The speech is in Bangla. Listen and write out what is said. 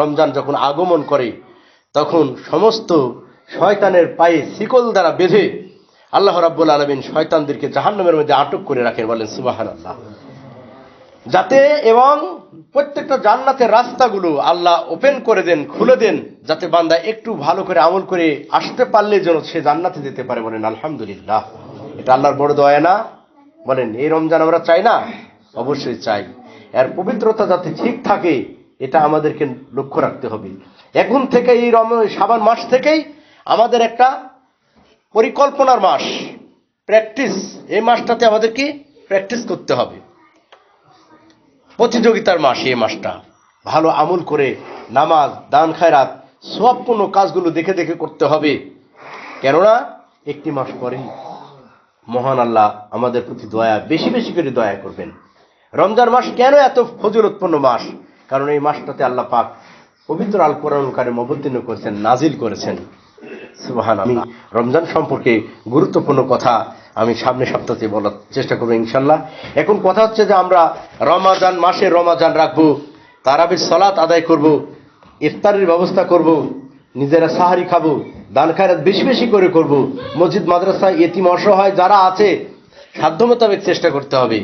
রমজান যখন আগমন করে, তখন সমস্ত শয়তানের পায়ে শিকল দ্বারা বেঁধে আল্লাহ রাব্বুল আলমিন শয়তানদেরকে জাহান্নামের মধ্যে আটক করে রাখেন বলেন সুবাহান আল্লাহ যাতে এবং প্রত্যেকটা জান্নাতের রাস্তাগুলো আল্লাহ ওপেন করে দেন, খুলে দেন, যাতে বান্দা একটু ভালো করে আমল করে আসতে পারলে যেন সে জান্নাতে যেতে পারে বলেন, আলহামদুলিল্লাহ। এটা আল্লাহর বড় দয়া না? বলেন, এই রমজান আমরা চাই না? অবশ্যই চাই। এর পবিত্রতা যাতে ঠিক থাকে এটা আমাদেরকে লক্ষ্য রাখতে হবে। এখন থেকে এই রম সাবান মাস থেকেই আমাদের একটা পরিকল্পনার মাস। প্র্যাকটিস, এই মাসটাতে আমাদেরকে প্র্যাকটিস করতে হবে। প্রতিযোগিতার মাস এই মাসটা। ভালো আমল করে নামাজ, দান, খায়রাত সবপূর্ণ কাজগুলো দেখে দেখে করতে হবে। কেননা, একটি মাস পরেই মহান আল্লাহ আমাদের প্রতি দয়া, বেশি বেশি করে দয়া করবেন। রমজান মাস কেন এত ফজিলতপূর্ণ মাস? কারণ এই মাসটাতে আল্লাহ পাক পবিত্র আল কোরআন কারিম অবতীর্ণ করেছেন, নাজিল করেছেন। সুবাহান আমি রমজান সম্পর্কে গুরুত্বপূর্ণ কথা আমি সামনে সপ্তাহে বলার চেষ্টা করব ইনশাল্লাহ এখন কথা হচ্ছে যে আমরা রমাজান মাসে রমাজান রাখব, তারাবির সলাত আদায় করব, ইফতারের ব্যবস্থা করব, নিজেরা সাহারি খাব, দান খায়রাত বেশি বেশি করে করব, মসজিদ মাদ্রাসা এতিম অসহায় যারা আছে, সাধ্য মোতাবেক চেষ্টা করতে হবে।